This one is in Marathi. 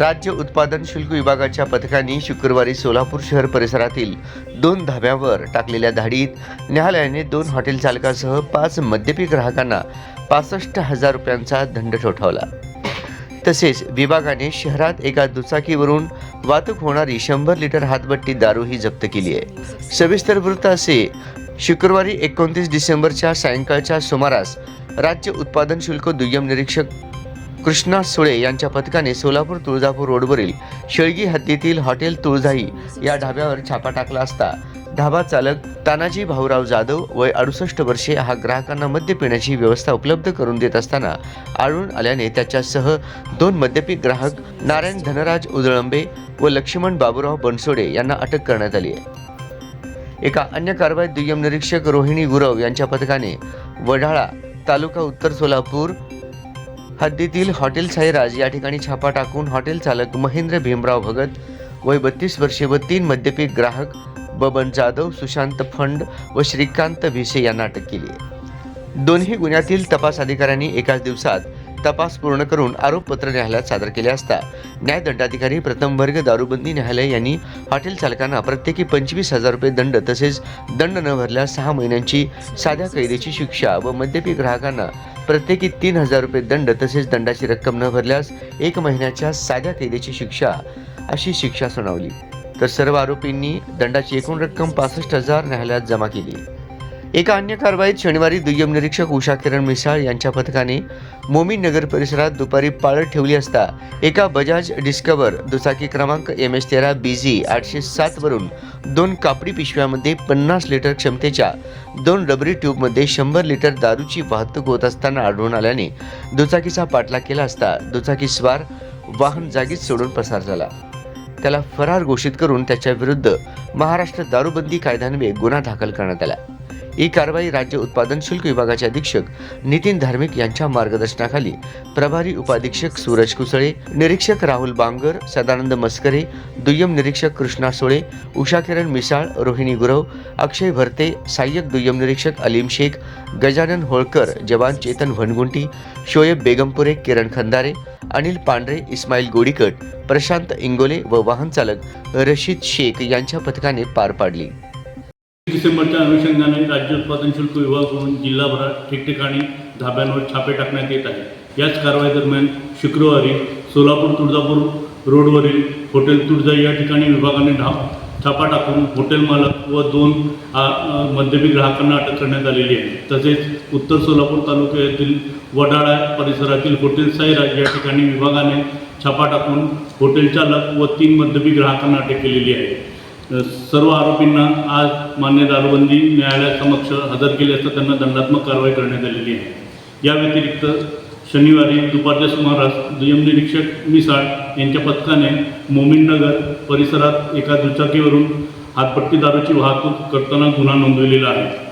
राज्य उत्पादन शुल्क विभागाच्या पथकाने शुक्रवारी सोलापूर शहर परिसरातील दोन धाब्यावर टाकलेल्या धाडीत न्यायालयाने दोन हॉटेल चालकासह पाच मद्यपी ग्राहकांना पासष्ट हजार रुपयांचा दंड ठोठावला. तसेच विभागाने शहरात एका दुचाकीवरून वाहतूक होणारी शंभर लिटर हातभट्टी दारूही जप्त केली आहे. सविस्तर वृत्त असे शुक्रवारी एकोणतीस डिसेंबरच्या सायंकाळच्या सुमारास राज्य उत्पादन शुल्क दुय्यम निरीक्षक कृष्णा सुळे यांच्या पथकाने सोलापूर तुळजापूर रोडवरील शेळगी हद्दीतील हॉटेल तुळजाई या ढाब्यावर छापा टाकला असता ढाबा चालक तानाजी भाऊराव जाधव वय अडुसष्ट वर्षे हा ग्राहकांना मद्य पिण्याची व्यवस्था उपलब्ध करून देत असताना आढळून आल्याने त्याच्यासह दोन मद्यपी ग्राहक नारायण धनराज उजळंबे व लक्ष्मण बाबूराव बनसोडे यांना अटक करण्यात आली आहे. एका अन्य कारवाईत दुय्यम निरीक्षक रोहिणी गुरव यांच्या पथकाने वढाळा तालुका उत्तर सोलापूर हद्दीतील हॉटेल साईराज या ठिकाणी छापा टाकून हॉटेल चालक महेंद्र भीमराव भगत वय बत्तीस वर्षे व तीन मद्यपी ग्राहक बबन जाधव सुशांत फंड व श्रीकांत भिसे यांना अटक केली आहे. दोन्ही गुन्ह्यातील तपास अधिकाऱ्यांनी एकाच दिवसात तपास पूर्ण करून आरोपपत्र न्यायालयात सादर केले असता. न्यायदंडाधिकारी प्रथम वर्ग दारूबंदी न्यायालय यांनी हॉटेल चालकांना प्रत्येकी पंचवीस हजार रुपये दंड तसेच दंड न भरल्यास सहा महिन्यांची साध्या कैदेची शिक्षा व मद्यपी ग्राहकांना प्रत्येकी तीन हजार रुपये दंड तसेच दंडाची रक्कम न भरल्यास एक महिन्याच्या साध्या कैदेची शिक्षा अशी शिक्षा सुनावली. तर सर्व आरोपींनी दंडाची एकूण रक्कम पासष्ट हजार न्यायालयात जमा केली. एका अन्य कारवाईत शनिवारी दुय्यम निरीक्षक उषा किरण मिसाळ यांच्या पथकाने मोमीन नगर परिसरात दुपारी पाळत ठेवली असता एका बजाज डिस्कवर दुचाकी क्रमांक एम एच तेरा बी जी आठशे सात वरून दोन कापडी पिशव्यामध्ये पन्नास लिटर क्षमतेच्या दोन रबरी ट्यूबमध्ये शंभर लिटर दारूची वाहतूक होत असताना आढळून आल्याने दुचाकीचा पाठलाग केला असता दुचाकी स्वार वाहन जागीच सोडून पसार झाला. त्याला फरार घोषित करून त्याच्या विरुद्ध महाराष्ट्र दारूबंदी कायद्यान्वये गुन्हा दाखल करण्यात आला. ही कारवाई राज्य उत्पादन शुल्क विभागाचे अधीक्षक नितीन धार्मिक यांच्या मार्गदर्शनाखाली प्रभारी उपाधीक्षक सूरज कुसळे निरीक्षक राहुल बांगर सदानंद मस्करे दुय्यम निरीक्षक कृष्णा सोळे उषा किरण मिसाळ रोहिणी गुरव अक्षय भरते सहाय्यक दुय्यम निरीक्षक अलीम शेख गजानन होळकर जवान चेतन भनगुंटी शोएब बेगमपुरे किरण खंदारे अनिल पांढरे इस्माईल गोडीकट प्रशांत इंगोले व वाहन चालक रशीद शेख यांच्या पथकाने पार पाडली. डिसेंबरच्या अनुषंगाने राज्य उत्पादन शुल्क विभागाकडून जिल्हाभरात ठिकठिकाणी धाब्यांवर छापे टाकण्यात येत आहे याच कारवाई दरम्यान शुक्रवारी सोलापूर तुळजापूर रोडवरील हॉटेल तुळजाई या ठिकाणी विभागाने ढा छापा टाकून हॉटेल मालक व दोन मध्यमी मद्यपी ग्राहकांना अटक करण्यात आलेली आहे. तसेच उत्तर सोलापूर तालुक्यातील वडाळा परिसरातील हॉटेल साईराज या ठिकाणी विभागाने छापा टाकून हॉटेल चालक व तीन मद्यपी ग्राहकांना अटक केलेली आहे. सर्व आरोपींना आज मान्य दारूबंदी न्यायालयासमक्ष हजर केले असता त्यांना दंडात्मक कारवाई करण्यात आलेली आहे. या व्यतिरिक्त शनिवारी दुपारच्या सुमारास दुय्यम निरीक्षक मिसाळ यांच्या पथकाने मोमीननगर परिसरात एका दुचाकीवरून हातपट्टी दारूची वाहतूक करताना गुन्हा नोंदवलेला आहे.